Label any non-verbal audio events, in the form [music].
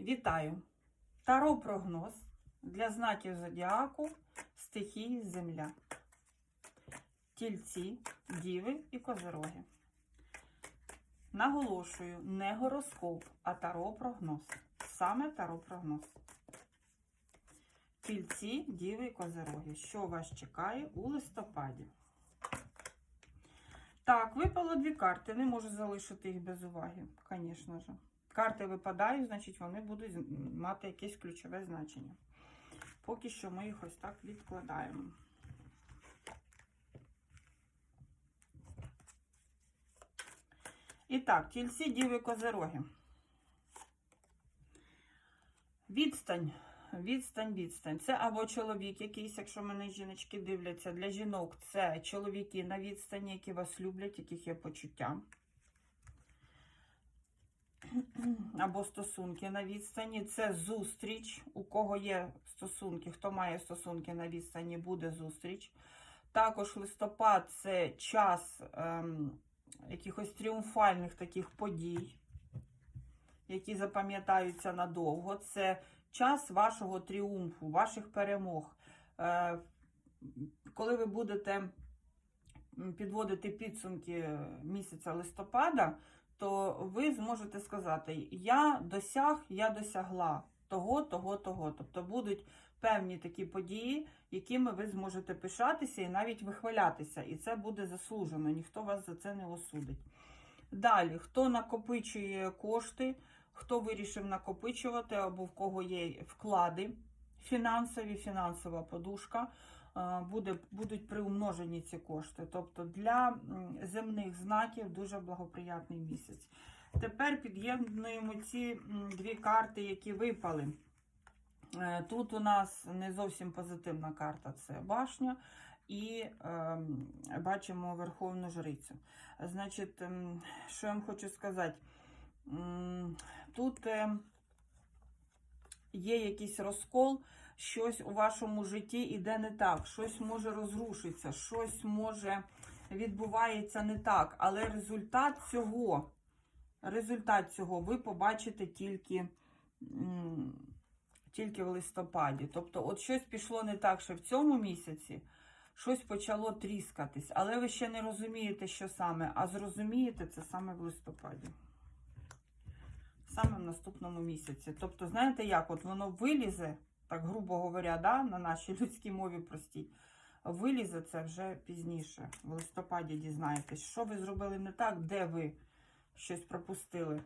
Вітаю! Таро прогноз для знаків зодіаку, стихії Земля. Тільці, діви і козероги. Наголошую, не гороскоп, а таро прогноз. Саме таро прогноз. Тільці, діви і козероги. Що вас чекає у листопаді? Так, випало дві карти. Не можу залишити їх без уваги, звісно ж. Карти випадають, значить, вони будуть мати якесь ключове значення. Поки що ми їх ось так відкладаємо. І так, тільці діви козероги. Відстань. Відстань, відстань. Це або чоловік якийсь, якщо мене жіночки дивляться. Для жінок це чоловіки на відстані, які вас люблять, яких є почуття. [clears throat] Або стосунки на відстані. Це зустріч. У кого є стосунки, хто має стосунки на відстані, буде зустріч. Також листопад це час ем, якихось тріумфальних таких подій, які запам'ятаються надовго. Це час вашого тріумфу, ваших перемог. Е, коли ви будете підводити підсумки місяця листопада, то ви зможете сказати: Я досяг, я досягла того, того, того. Тобто будуть певні такі події, якими ви зможете пишатися і навіть вихвалятися. І це буде заслужено, ніхто вас за це не осудить. Далі, хто накопичує кошти, хто вирішив накопичувати, або в кого є вклади фінансові, фінансова подушка, буде, будуть приумножені ці кошти. Тобто для земних знаків дуже благоприятний місяць. Тепер під'єднуємо ці дві карти, які випали. Е, Тут у нас не зовсім позитивна карта це башня, і е, бачимо Верховну Жрицю. Значить, що я вам хочу сказати? Тут е, є якийсь розкол, щось у вашому житті іде не так, щось може розрушитися, щось може відбувається не так, але результат цього, результат цього ви побачите тільки тільки в листопаді. Тобто, от щось пішло не так, що в цьому місяці щось почало тріскатись, але ви ще не розумієте, що саме, а зрозумієте це саме в листопаді. Саме в наступному місяці. Тобто, знаєте як? От воно вилізе, так грубо говоря, да, на нашій людській мові простій. Вилізе це вже пізніше. В листопаді дізнаєтесь, що ви зробили не так, де ви щось пропустили.